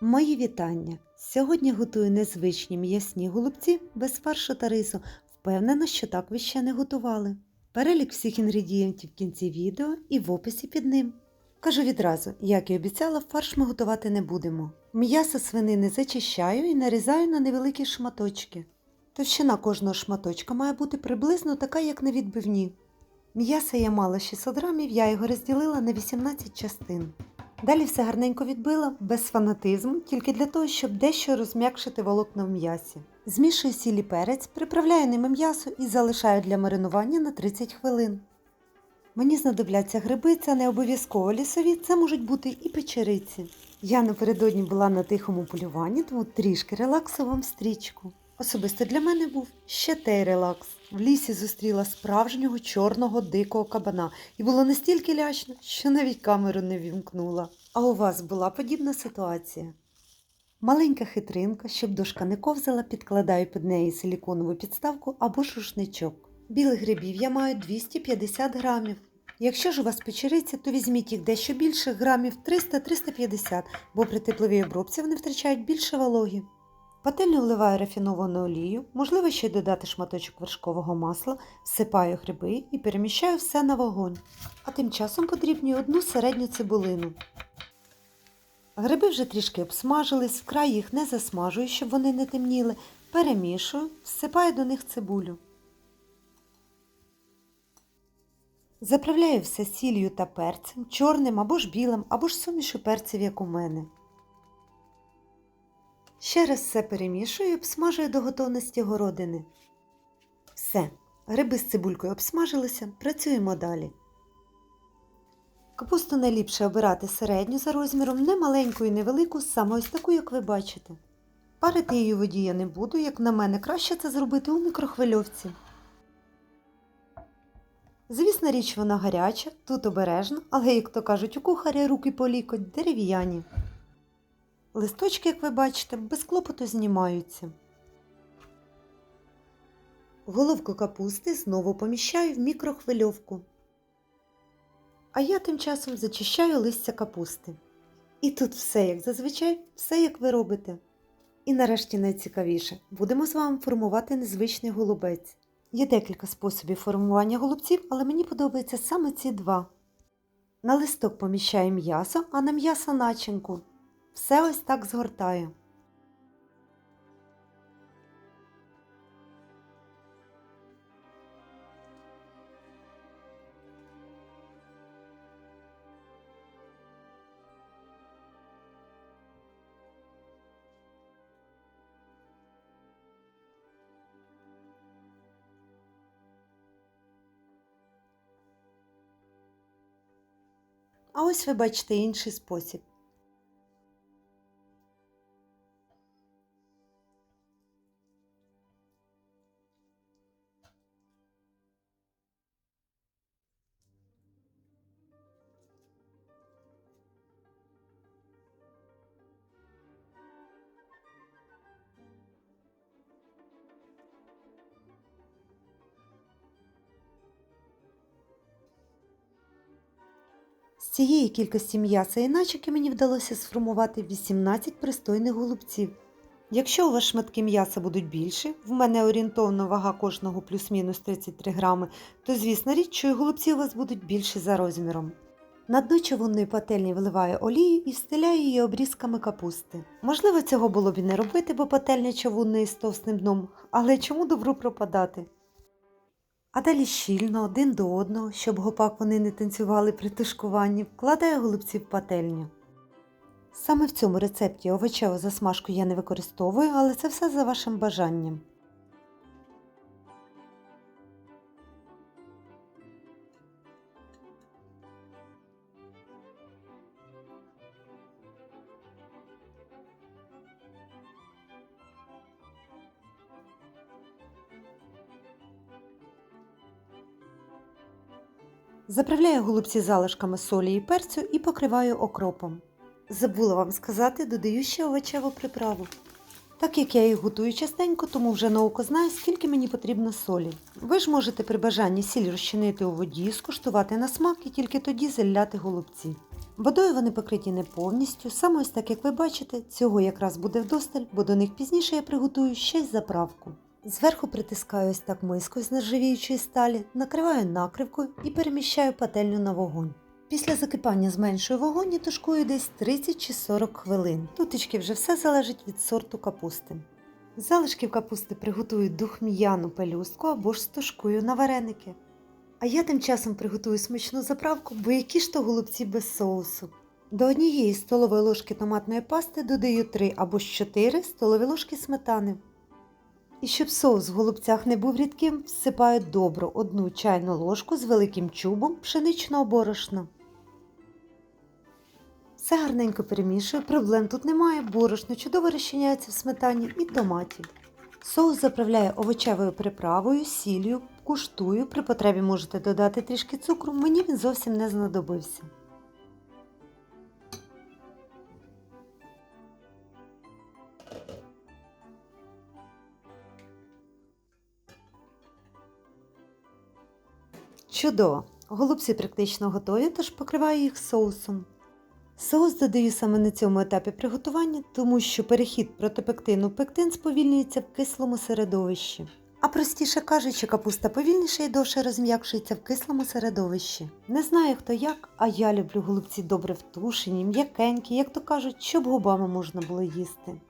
Мої вітання! Сьогодні готую незвичні м'ясні голубці без фаршу та рису. Впевнена, що так ви ще не готували. Перелік всіх інгредієнтів в кінці відео і в описі під ним. Кажу відразу, як і обіцяла, фарш ми готувати не будемо. М'ясо свинини зачищаю і нарізаю на невеликі шматочки. Товщина кожного шматочка має бути приблизно така, як на відбивні. М'яса я мала 600 грамів, я його розділила на 18 частин. Далі все гарненько відбила, без фанатизму, тільки для того, щоб дещо розм'якшити волокна в м'ясі. Змішую сіль і перець, приправляю ними м'ясо і залишаю для маринування на 30 хвилин. Мені знадобляться гриби, це не обов'язково лісові, це можуть бути і печериці. Я напередодні була на тихому полюванні, тому трішки релаксу вам стрічку. Особисто для мене був ще той релакс. В лісі зустріла справжнього чорного дикого кабана і було настільки лячно, що навіть камеру не вімкнула. А у вас була подібна ситуація? Маленька хитринка, щоб дошка не ковзала, підкладаю під неї силіконову підставку або шушничок. Білих грибів я маю 250 грамів. Якщо ж у вас печериці, то візьміть їх дещо більше, грамів 300-350, бо при тепловій обробці вони втрачають більше вологі. Пательню вливаю рафіновану олію, можливо ще додати шматочок вершкового масла, всипаю гриби і переміщаю все на вогонь. А тим часом подрібнюю одну середню цибулину. Гриби вже трішки обсмажились, вкрай їх не засмажую, щоб вони не темніли. Перемішую, всипаю до них цибулю. Заправляю все сіллю та перцем, чорним або ж білим, або ж сумішу перців, як у мене. Ще раз все перемішую і обсмажую до готовності городини. Все, гриби з цибулькою обсмажилися, працюємо далі. Капусту найліпше обирати середню за розміром, не маленьку і невелику, саме ось таку, як ви бачите. Парити її у воді я не буду, як на мене, краще це зробити у мікрохвильовці. Звісна річ, вона гаряча, тут обережно, але, як то кажуть, у кухаря руки по лікоть дерев'яні. Листочки, як ви бачите, без клопоту знімаються. Головку капусти знову поміщаю в мікрохвильовку. А я тим часом зачищаю листя капусти. І тут все як зазвичай, все як ви робите. І нарешті найцікавіше, будемо з вами формувати незвичний голубець. Є декілька способів формування голубців, але мені подобаються саме ці два. На листок поміщаю м'ясо, а на м'ясо начинку. Все ось так згортаю. А ось ви бачите інший спосіб. Цієї кількості м'яса і мені вдалося сформувати 18 пристойних голубців. Якщо у вас шматки м'яса будуть більші, в мене орієнтовна вага кожного плюс-мінус 33 грами, то звісно річ, що і голубці у вас будуть більші за розміром. На дно човунної пательні виливаю олію і встиляю її обрізками капусти. Можливо, цього було б і не робити, бо пательня човунної з товстим дном, але чому добру пропадати? А далі щільно один до одного, щоб гопак вони не танцювали при тушкуванні, вкладаю голубці в пательню. Саме в цьому рецепті овочеву засмажку я не використовую, але це все за вашим бажанням. Заправляю голубці залишками солі і перцю і покриваю окропом. Забула вам сказати, додаю ще овочеву приправу. Так як я їх готую частенько, тому вже на око знаю, скільки мені потрібно солі. Ви ж можете при бажанні сіль розчинити у воді, скуштувати на смак і тільки тоді заляти голубці. Водою вони покриті не повністю, саме ось так як ви бачите, цього якраз буде вдосталь, бо до них пізніше я приготую ще й заправку. Зверху притискаю ось так мискою з нержавіючої сталі, накриваю накривкою і переміщаю пательню на вогонь. Після закипання зменшую вогонь і тушкую десь 30 чи 40 хвилин. Тутечки вже все залежить від сорту капусти. З Залишків капусти приготую духм'яну пелюстку або ж стушкую на вареники. А я тим часом приготую смачну заправку, бо які ж то голубці без соусу. До однієї столової ложки томатної пасти додаю 3 або ж 4 столові ложки сметани. І щоб соус в голубцях не був рідким, всипаю добру одну чайну ложку з великим чубом пшеничного борошна. Все гарненько перемішую, проблем тут немає, борошно чудово розчиняється в сметані і томаті. Соус заправляю овочевою приправою, сіллю, куштую, при потребі можете додати трішки цукру, мені він зовсім не знадобився. Чудово! Голубці практично готові, тож покриваю їх соусом. Соус додаю саме на цьому етапі приготування, тому що перехід протипектину в пектин сповільнюється в кислому середовищі. А простіше кажучи, капуста повільніше і довше розм'якшується в кислому середовищі. Не знаю хто як, а я люблю голубці добре втушені, м'якенькі, як то кажуть, щоб губами можна було їсти.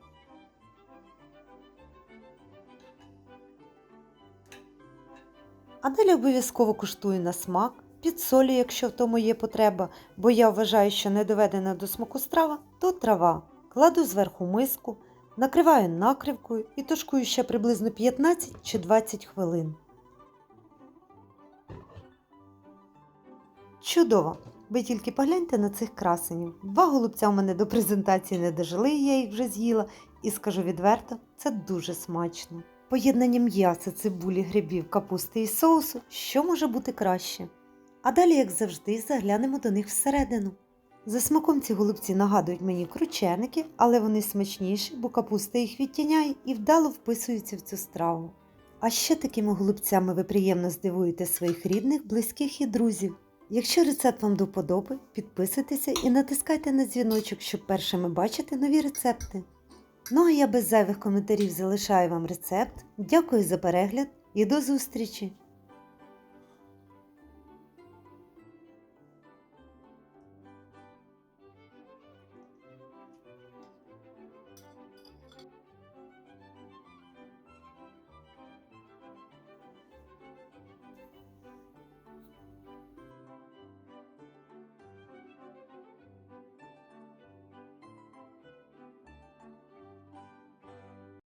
А далі обов'язково куштую на смак, підсолю, якщо в тому є потреба, бо я вважаю, що не доведена до смаку страва, то трава. Кладу зверху миску, накриваю накривкою і тушкую ще приблизно 15 чи 20 хвилин. Чудово! Ви тільки погляньте на цих красенів. Два голубця у мене до презентації не дожили, я їх вже з'їла, і скажу відверто, це дуже смачно. Поєднання м'яса, цибулі, грибів, капусти і соусу, що може бути краще? А далі, як завжди, заглянемо до них всередину. За смаком ці голубці нагадують мені крученики, але вони смачніші, бо капуста їх відтіняє і вдало вписуються в цю страву. А ще такими голубцями ви приємно здивуєте своїх рідних, близьких і друзів. Якщо рецепт вам до вподоби, підписуйтеся і натискайте на дзвіночок, щоб першими бачити нові рецепти. Ну а я без зайвих коментарів залишаю вам рецепт. Дякую за перегляд і до зустрічі!